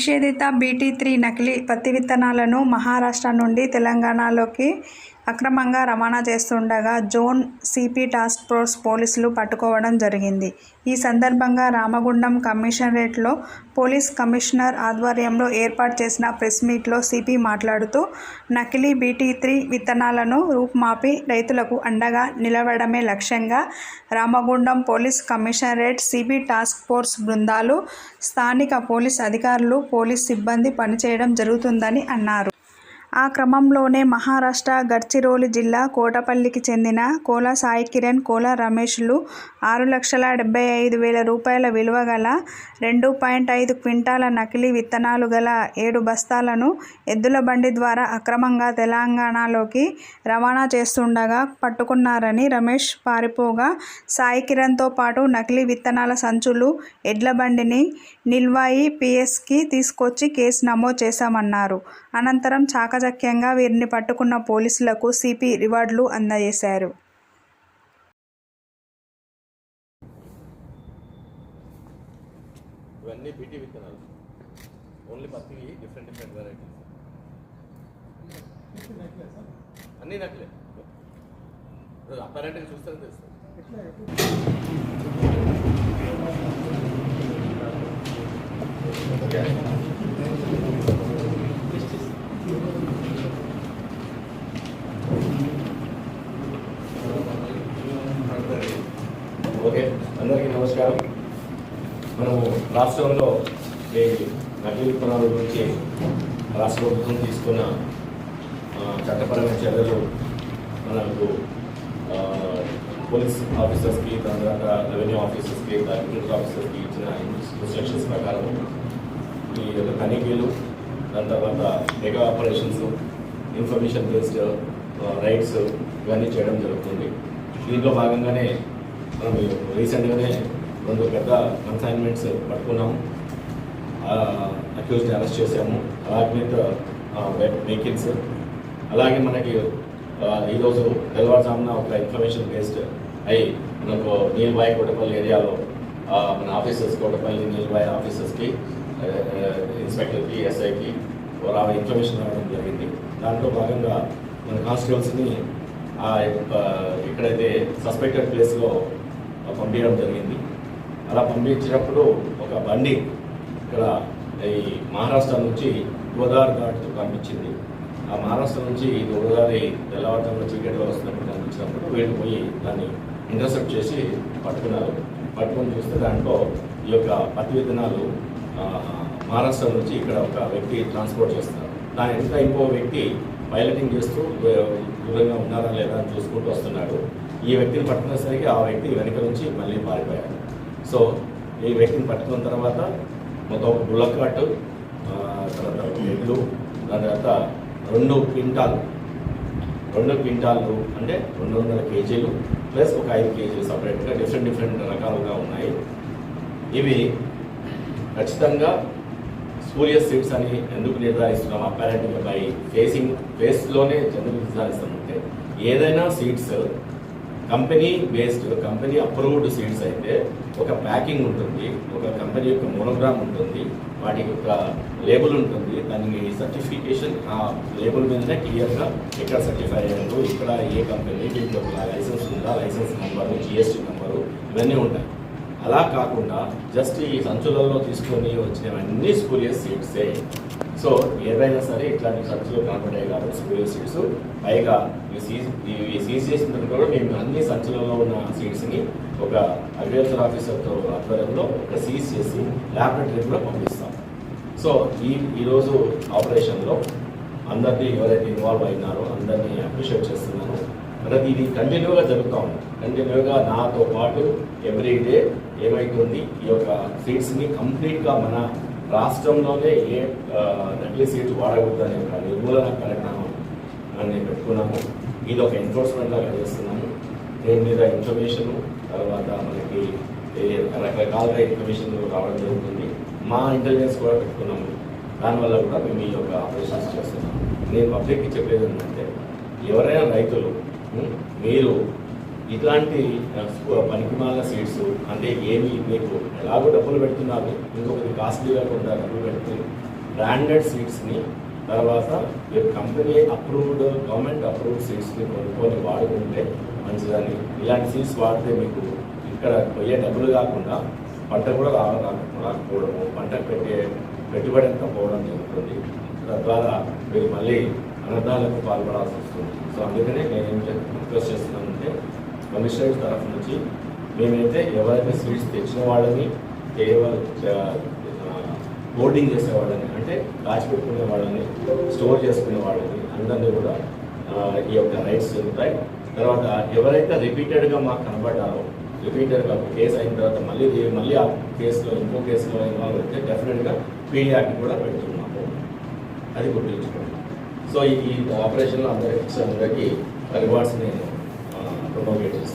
నిషేధిత BT three నకిలీ పత్తి విత్తనాలను మహారాష్ట్ర నుండి తెలంగాణలోకి అక్రమంగా రవాణా చేస్తుండగా జోన్ సిపి టాస్క్ ఫోర్స్ పోలీసులు పట్టుకోవడం జరిగింది. ఈ సందర్భంగా రామగుండం కమిషనరేట్లో పోలీస్ కమిషనర్ ఆధ్వర్యంలో ఏర్పాటు చేసిన ప్రెస్ మీట్లో సిపి మాట్లాడుతూ నకిలీ బీటీ త్రీ విత్తనాలను రూపుమాపి రైతులకు అండగా నిలవడమే లక్ష్యంగా Ramagundam police commissionerate CB task force బృందాలు స్థానిక పోలీస్ అధికారులు పోలీస్ సిబ్బంది పనిచేయడం జరుగుతుందని అన్నారు. ఆ క్రమంలోనే మహారాష్ట్ర గడ్చిరోలి జిల్లా కోటపల్లికి చెందిన కోల సాయి కిరణ్ కోల రమేష్లు ఆరు లక్షల డెబ్బై ఐదు వేల రూపాయల విలువ గల రెండు పాయింట్ ఐదు క్వింటాల నకిలీ విత్తనాలు గల ఏడు బస్తాలను ఎద్దుల బండి ద్వారా అక్రమంగా తెలంగాణలోకి రవాణా చేస్తుండగా పట్టుకున్నారని రమేష్ పారిపోగా సాయి కిరణ్తో పాటు నకిలీ విత్తనాల సంచులు ఎడ్ల బండిని నిల్వాయి పిఎస్కి తీసుకొచ్చి కేసు నమోదు చేశామన్నారు. అనంతరం చాక చాకచక్యంగా వీరిని పట్టుకున్న పోలీసులకు సిపి రివార్డులు అందజేశారు. ఇవన్నీ బీటీ విత్తనాలు. ఓన్లీ పత్తికి డిఫరెంట్ డిఫరెంట్ వెరైటీస్ అన్నీ నకలే. అపారెంట్గా చూస్తే తెలుస్తుంది. ఓకే గారు. మనము రాష్ట్రంలో ఈ నటీ విత్తనాల గురించి రాష్ట్ర ప్రభుత్వం తీసుకున్న చట్టపరమైన చర్యలు మనకు పోలీస్ ఆఫీసర్స్కి దాని తర్వాత రెవెన్యూ ఆఫీసర్స్కి అగ్రికల్చర్ ఆఫీసర్స్కి ఇచ్చిన ఇన్స్ట్రక్షన్స్ ప్రకారం ఈ యొక్క తనిఖీలు దాని తర్వాత mega operations information based raids ఇవన్నీ చేయడం జరుగుతుంది. దీంట్లో భాగంగానే మనం రీసెంట్గానే రెండు పెద్ద కన్సైన్మెంట్స్ పట్టుకున్నాము. అక్యూజ్ని అరెస్ట్ చేశాము. అలాగే వెహికల్స్ అలాగే మనకి ఈరోజు తెల్లవారుజామున ఒక ఇన్ఫర్మేషన్ బేస్డ్ అయి మనకు నీల్బాయి కోటపల్లి ఏరియాలో మన ఆఫీసర్స్ కోటపల్లి నీల్బాయి ఆఫీసర్స్కి ఇన్స్పెక్టర్కి ఎస్ఐకి రా ఇన్ఫర్మేషన్ రావడం జరిగింది. దాంట్లో భాగంగా మన కానిస్టేబుల్స్ని ఎక్కడైతే సస్పెక్టెడ్ ప్లేస్లో పంపించడం జరిగింది. అలా పంపించినప్పుడు ఒక బండి ఇక్కడ ఈ మహారాష్ట్ర నుంచి గోదావరి ఘాట్కు పంపించింది. ఆ మహారాష్ట్ర నుంచి గోదావరి తెల్లవారుజామున చీకటిలో వస్తున్నప్పుడు కనిపించినప్పుడు వీళ్ళు పోయి దాన్ని ఇంటర్సెప్ట్ చేసి పట్టుకున్నారు. పట్టుకొని చూస్తే దాంట్లో ఈ యొక్క పత్తి విత్తనాలు మహారాష్ట్ర నుంచి ఇక్కడ ఒక వ్యక్తి ట్రాన్స్పోర్ట్ చేస్తున్నారు. దాని వెనుక ఇంకో వ్యక్తి పైలటింగ్ చేస్తూ దూరంగా ఉన్నారా లేదా అని చూసుకుంటూ వస్తున్నాడు. ఈ వ్యక్తిని పట్టుకునేసరికి ఆ వ్యక్తి వెనుక నుంచి మళ్ళీ పారిపోయాడు. సో ఈ వ్యక్తిని పట్టుకున్న తర్వాత మొత్తం ఒక బుల్లక్ కట్టు తర్వాత ఎడ్లు దాని తర్వాత రెండు క్వింటాలు రెండు క్వింటాలు అంటే రెండు వందల కేజీలు ప్లస్ ఒక ఐదు కేజీలు సపరేట్గా డిఫరెంట్ డిఫరెంట్ రకాలుగా ఉన్నాయి. ఇవి ఖచ్చితంగా సూర్య సీడ్స్ అని ఎందుకు నిర్ధారిస్తున్నాం? అపారెంట్గా బై ఫేసింగ్ ఫేస్లోనే ఎందుకు నిర్ధారిస్తామంటే ఏదైనా seeds company based company approved seeds అయితే ఒక ప్యాకింగ్ ఉంటుంది ఒక కంపెనీ యొక్క మోనోగ్రామ్ ఉంటుంది వాటి యొక్క లేబుల్ ఉంటుంది దానికి సర్టిఫికేషన్ ఆ లేబుల్ మీదనే క్లియర్గా ఎక్కడ సర్టిఫై అయ్యారు ఇక్కడ ఏ కంపెనీ దీంట్లో లైసెన్స్ ఉందా లైసెన్స్ నెంబరు జిఎస్టీ నెంబరు ఇవన్నీ ఉంటాయి. అలా కాకుండా జస్ట్ ఈ సంచులలో తీసుకొని వచ్చినవన్నీ స్కూరియస్ సీట్సే సో ఏదైనా సరే ఇట్లాంటి సంచులు కనపడే కాబట్టి స్కూరియస్ సీడ్స్. పైగా ఇవి సీజ్ చేసిన తర్వాత కూడా మేము అన్ని సంచులలో ఉన్న సీట్స్ని ఒక అగ్రికల్చర్ ఆఫీసర్తో ఆధ్వర్యంలో ఒక సీజ్ చేసి ల్యాబొరేటరీ కూడా పంపిస్తాం. సో ఈ ఈరోజు ఆపరేషన్లో అందరినీ ఎవరైతే ఇన్వాల్వ్ అయినారో అందరినీ అప్రిషియేట్ చేస్తున్నాను. మనకి ఇది కంటిన్యూగా జరుగుతూ ఉంది. కంటిన్యూగా నాతో పాటు ఎవ్రీ డే ఏమైతుంది? ఈ యొక్క సీట్స్ని కంప్లీట్గా మన రాష్ట్రంలోనే ఏ ఆ, నకిలీ సీట్స్ వాడకూడదనే ఒక నిర్మూలన కార్యక్రమం అని పెట్టుకున్నాము. ఇది ఒక ఎన్ఫోర్స్మెంట్ లాగా చేస్తున్నాము. దీని మీద ఇన్ఫర్మేషన్ తర్వాత మనకి రకరకాలుగా ఇన్ఫర్మేషన్ రావడం జరుగుతుంది. మా ఇంటెలిజెన్స్ కూడా పెట్టుకున్నాము. దానివల్ల కూడా మేము ఈ యొక్క ఆపరేషన్స్ చేస్తున్నాము. నేను పబ్లిక్కి చెప్పేది ఏంటంటే ఎవరైనా రైతులు మీరు ఇలాంటి పనికిమాల సీడ్స్ అంటే ఏమి మీకు ఎలాగో డబ్బులు పెడుతున్నారు ఇంకొకటి కాస్ట్లీగా కూడా డబ్బులు పెడితే బ్రాండెడ్ సీడ్స్ని తర్వాత మీరు కంపెనీ అప్రూవ్డ్ గవర్నమెంట్ అప్రూవ్డ్ సీడ్స్ని కొనుక్కొని వాడుకుంటే మంచిదని ఇలాంటి సీడ్స్ వాడితే మీకు ఇక్కడ పోయే డబ్బులు కాకుండా పంట కూడా రా పోవడము రాకపోవడము పంట పెట్టే పెట్టుబడి అంతా పోవడం జరుగుతుంది. తద్వారా మీరు మళ్ళీ అనర్థాలకు పాల్పడాల్సి వస్తుంది. సో అందుకనే నేను ఏం రిక్వెస్ట్ చేస్తున్నానంటే కమిషనర్స్ తరఫు నుంచి మేమైతే ఎవరైతే స్వీట్స్ తెచ్చిన వాళ్ళని కేవలం బోర్డింగ్ చేసే అంటే అంటే దాచిపెట్టుకునే వాళ్ళని స్టోర్ చేసుకునే వాళ్ళని అందరినీ కూడా ఈ యొక్క రైట్స్ ఉంటాయి తర్వాత ఎవరైతే రిపీటెడ్గా మాకు కనబడ్డారో రిపీటెడ్గా కేసు అయిన తర్వాత మళ్ళీ మళ్ళీ ఆ కేసులో ఇంకో కేసులో ఇన్వాల్వ్ అయితే డెఫినెట్గా పీడీ యాక్ట్ కూడా పెడుతున్నాము. అది గుర్తుంచుకోండి. సో ఈ ఆపరేషన్లో అందరికీ అందరికీ రివార్డ్స్ని Okay.